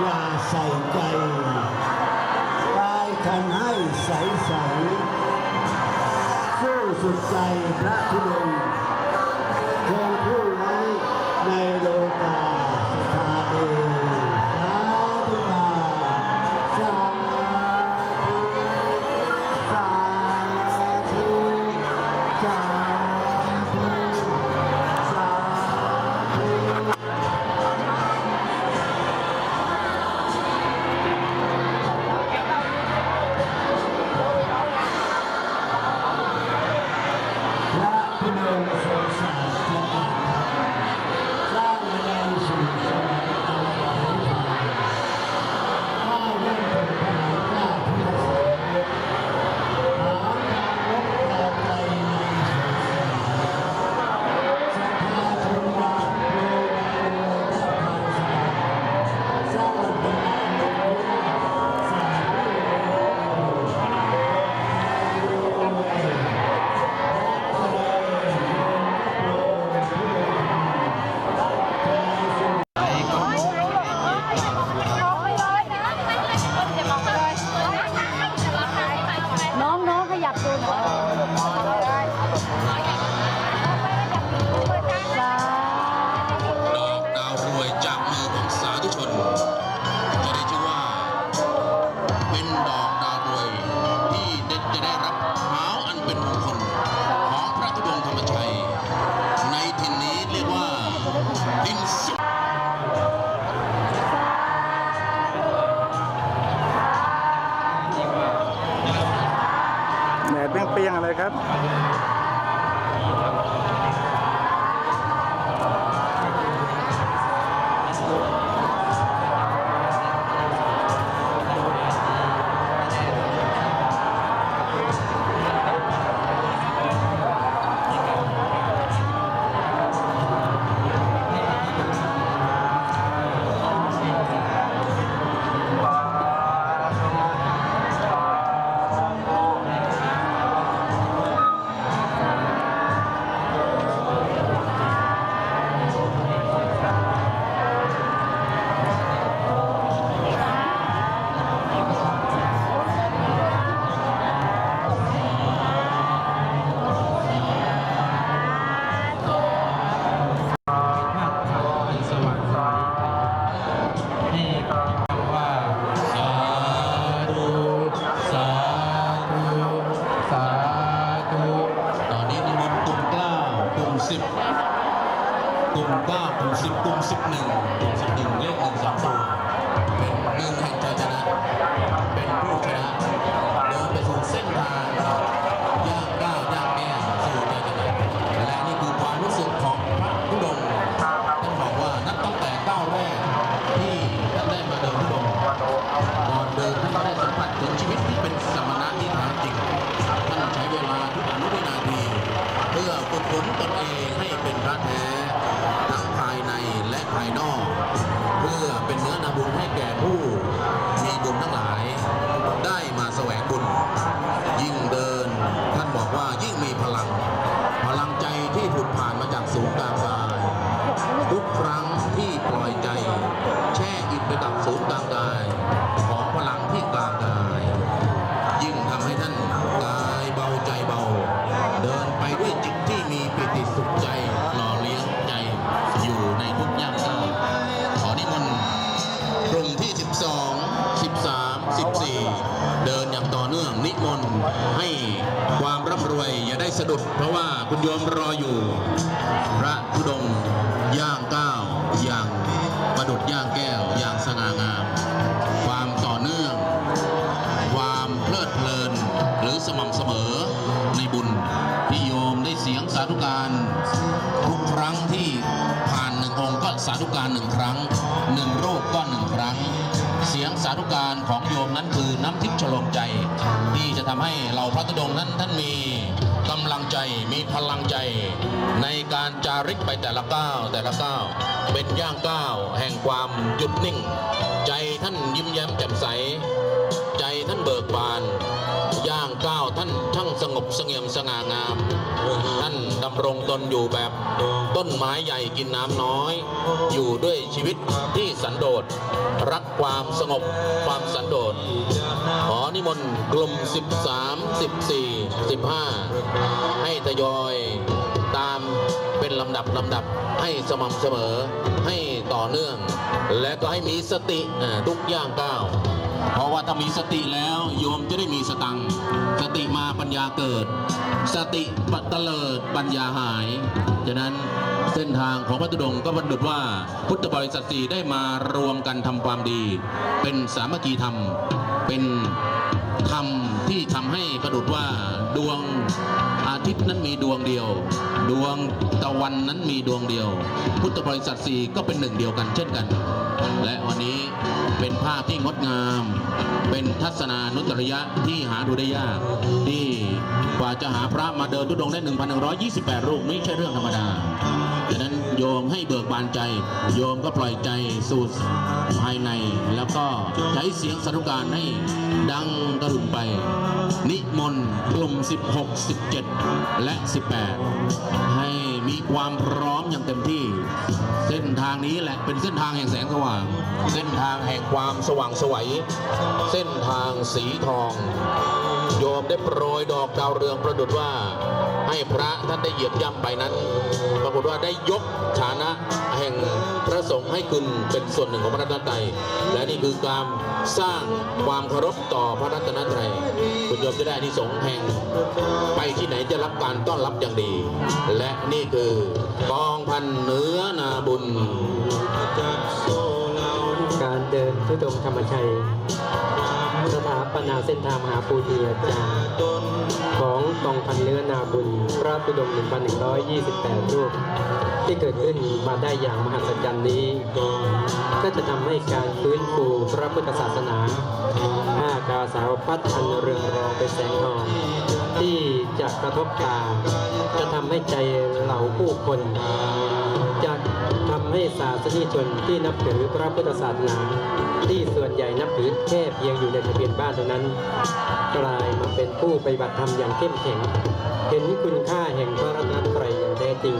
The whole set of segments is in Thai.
อย่าใส่ใจกายทันให้ใสใสสู้สุดใจพระธุดง ครับ ดุด เพราะว่าคุณโยมรออยู่ พระธุดงย่างก้าวย่างประดุดย่างแก้วย่างสง่างาม ความต่อเนื่อง ความเพลิดเพลินหรือสม่ำเสมอในบุญพี่โยมได้เสียงสาธุการทุกครั้งที่ผ่านหนึ่งองค์ก็สาธุการหนึ่งครั้งหนึ่งโรคก็หนึ่งครั้ง เสียงสาธุการของโยมนั้นคือน้ำทิพย์ฉลมใจ ที่จะทำให้เราพระตุดงนั้นท่านมี ใจมีพลังใจ ในการจาริกไปแต่ละก้าวแต่ละก้าวเป็นย่างก้าวแห่งความหยุดนิ่ง ใจท่านยิ้มแย้มแจ่มใส ใจท่านเบิกบาน ย่างก้าวท่านทั้งสงบสงเงียมสง่างาม ท่านดำรงตนอยู่แบบต้นไม้ใหญ่กินน้ำน้อย อยู่ด้วยชีวิตที่สันโดษรักความสงบความสันโดษ ขอนิมนต์กลุ่ม 13 14 15 ให้ทยอยตามเป็นลำดับลำดับให้สม่ำเสมอให้ต่อเนื่อง และก็ให้มีสติทุกย่างก้าวเพราะว่าถ้ามีสติแล้วโยมจะได้มีสตังสติมาปัญญาเกิด สติปัตเตลิดปัญญาหายฉะนั้นเส้นทางของพระธุดงค์ก็บรรดุว่าพุทธบริษัทสี่ได้มารวมกันทำความดี เป็นสามัคคีธรรม เป็นธรรมที่ทำให้ประดุดว่าดวงอาทิตย์นั้นมีดวงเดียว ดวงตะวันนั้นมีดวงเดียว พุทธบริษัทสี่ก็เป็นหนึ่งเดียวกันเช่นกัน และวันนี้เป็นภาพที่งดงาม เป็นทัศนานุตริยะที่หาดูได้ยาก ที่กว่าจะหาพระมาเดินทุดงได้ 1,128 รูปไม่ใช่เรื่องธรรมดาดังนั้น โยมให้เบิกบานใจ โยมก็ปล่อยใจสู่ภายใน แล้วก็ใช้เสียงสาธุการให้ดังกระหึ่มไป นิมนต์กลุ่ม 16 17 และ 18 ให้มีความพร้อมอย่างเต็มที่ เส้นทางนี้แหละเป็นเส้นทางแห่งแสงสว่าง เส้นทางแห่งความสว่างสวัย เส้นทางสีทอง โยมได้โปรยดอกดาวเรืองประดุดว่า ให้พระท่านได้เหยียบย่ำไปนั้น ปรากฏว่าได้ยกฐานะแห่งพระสงฆ์ให้คุณเป็นส่วนหนึ่งของพระรัตนตรัยและนี่คือการสร้างความเคารพต่อพระรัตนตรัยคุณโยมจะได้นิสงส์แห่ง ไปที่ไหนจะรับการต้อนรับอย่างดี และนี่คือกองพันเนื้อนาบุญ การเดินทุดงธรรมชัย สถาปนาเส้นทางมหาปูทีอาจารย์ของกองพันเนื้อนาบุญพระธุดงค์1,128 รูป ที่เกิดขึ้นมาได้อย่างมหัศจรรย์นี้ ก็จะทำให้การฟื้นฟูพระพุทธศาสนาห้ากาสาวพัดอันเรืองรองเป็นแสงทองที่จะกระทบตาจะทำให้ใจเหล่าผู้คนจะทำให้ศาสนิชนที่นับถือพระพุทธศาสนา ที่ส่วนใหญ่นับถือแค่เพียงอยู่ในทะเบียนบ้านเท่านั้น กลายมาเป็นผู้ปฏิบัติธรรมอย่างเข้มแข็ง เห็นคุณค่าแห่งพระรัตนตรัยอย่างแท้จริง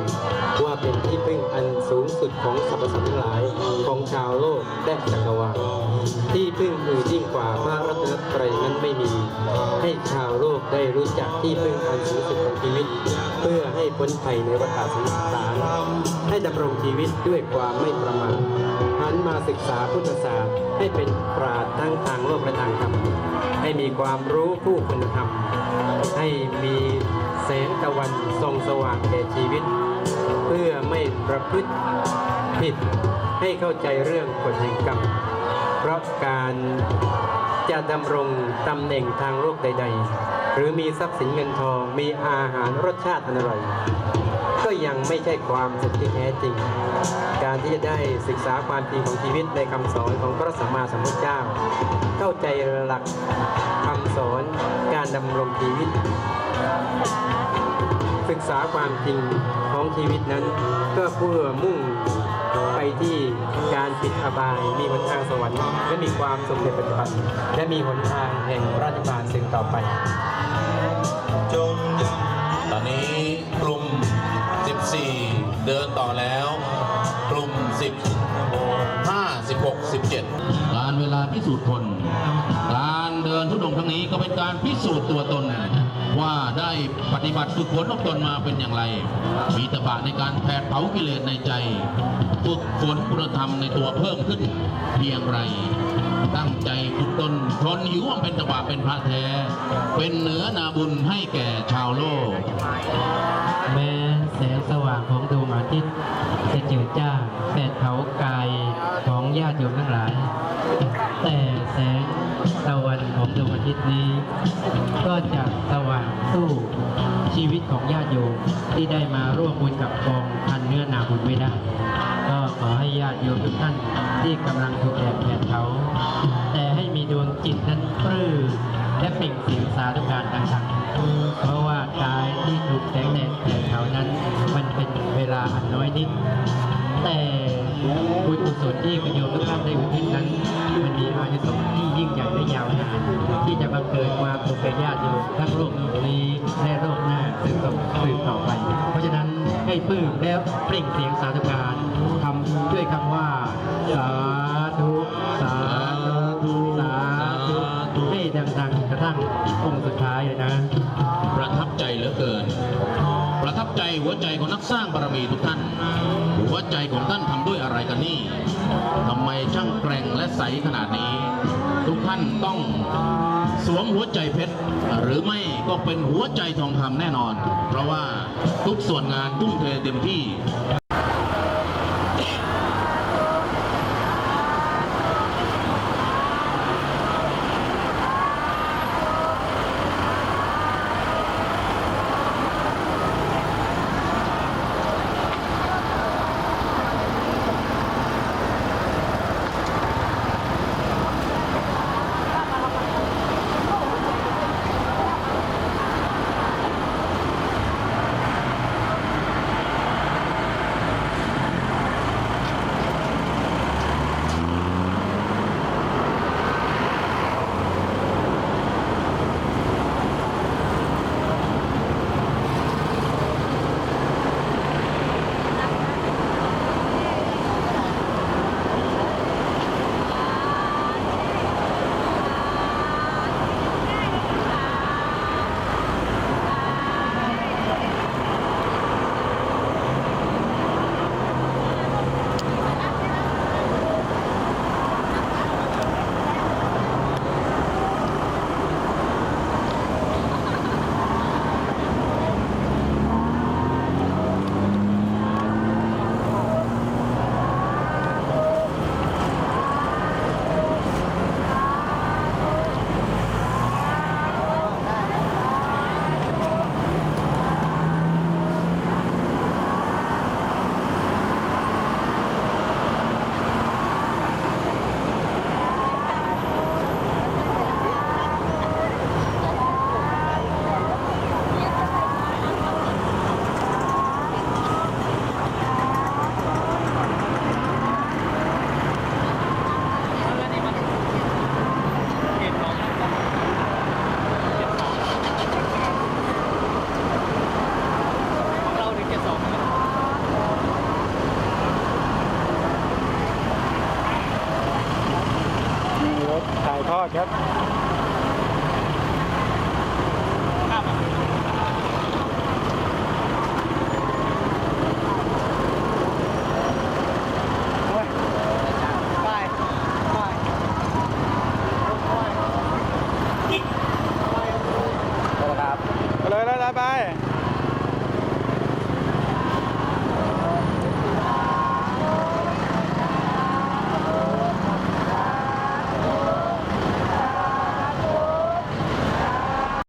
ว่าเป็นที่พึ่งอันสูงสุดของสรรพสัตว์ทั้งหลายของชาวโลกและจักรวาลที่พึ่งอื่นยิ่งกว่าพระรัตนตรัยนั้นไม่มี ให้ชาวโลกได้รู้จักที่พึ่งอันสูงสุดของชีวิต เพื่อให้พ้นภัยในวัฏสงสารให้ดำรงชีวิตด้วยความไม่ประมาทหันมาศึกษาพุทธศาสตร์ให้เป็นปราดทั้งทางโลกและทางธรรมให้มีความรู้ผู้คุณธรรม ให้มีแสงตะวันส่องสว่างแก่ชีวิต เพื่อไม่ประพฤติผิดให้เข้าใจเรื่องกฎแห่งกรรม เพราะการจะดำรงตำแหน่งทางโลกใด ๆ หรือมีทรัพย์สินเงินทอง มีอาหารรสชาติอันอร่อย ก็ยังไม่ใช่ความสุขที่แท้จริง การที่จะได้ศึกษาความจริงของชีวิตในคำสอนของพระสัมมาสัมพุทธเจ้า เข้าใจหลักคำสอนการดำรงชีวิต ศึกษาความจริงของชีวิตนั้น ก็เพื่อมุ่งไปที่การปิดอบาย มีหนทางสวรรค์และมีความสุขในปัจจุบันและมีหนทางแห่งระนิพพานซึ่งต่อไป ตอนนี้กลุ่ม 14 เดินต่อแล้ว กลุ่ม 10 5 16 17 การเวลาพิสูจน์คน การเดินทุดงค์ครั้งนี้ก็เป็นการพิสูจน์ตัวตน ว่าได้ปฏิบัติฝึกฝนอบตนมาเป็นอย่างไร มีตบะในการแผดเผากิเลสในใจ ฝึกฝนคุณธรรมในตัวเพิ่มขึ้นเพียงไร ตั้งใจฝึกตนทนหิวควาเป็นตบะเป็นพระแท้ เป็นเหนือนาบุญให้แก่ชาวโลก แม้แสงสว่างของดวงอาทิตย์จะจืดจ้าแผดเผากายของญาติโยมทั้งหลาย แต่แสงตะวันของดวงอาทิตย์นี้ ก็จะสว่างสู้ ชีวิตของญาติโยมที่ได้มาร่วมบุญกับกองพันเนื้อนาบุญไม่ได้ ก็ขอให้ญาติโยมทุกท่านที่กำลังถูกแดดแผดเผาแต่ให้มีดวงจิตนั้นปลื้มและเปล่งเสียงสาธุการดังๆเพราะว่ากายที่ถูกแสงแดดแผดเผานั้น มันเป็นเวลาอันน้อยนิดแต่ บุญกุศลที่กโยมทุกท่านได้อุทิศนั้นมันมีอานิสงส์ที่ยิ่งใหญ่และยาวนานที่จะบังเกิดความสุขแก่ญาติโยมทั้งโลกนี้และโลกหน้าสืบต่อสืบต่อไป เพราะฉะนั้นให้ปลื้มแล้วเปล่งเสียงสาธุการทำด้วยคำว่าสาธุสาธุสาธุให้างองค์สุดท้ายเลยนะ ประทับใจเหลือเกิน ใจหัวใจของนักสร้างบารมีทุกท่าน หัวใจของท่านทำด้วยอะไรกันนี่ทำไมช่างแกร่งและใสขนาดนี้ ทุกท่านต้องสวมหัวใจเพชร หรือไม่ก็เป็นหัวใจทองคำแน่นอน เพราะว่าทุกส่วนงานตุ้งเทเต็มที่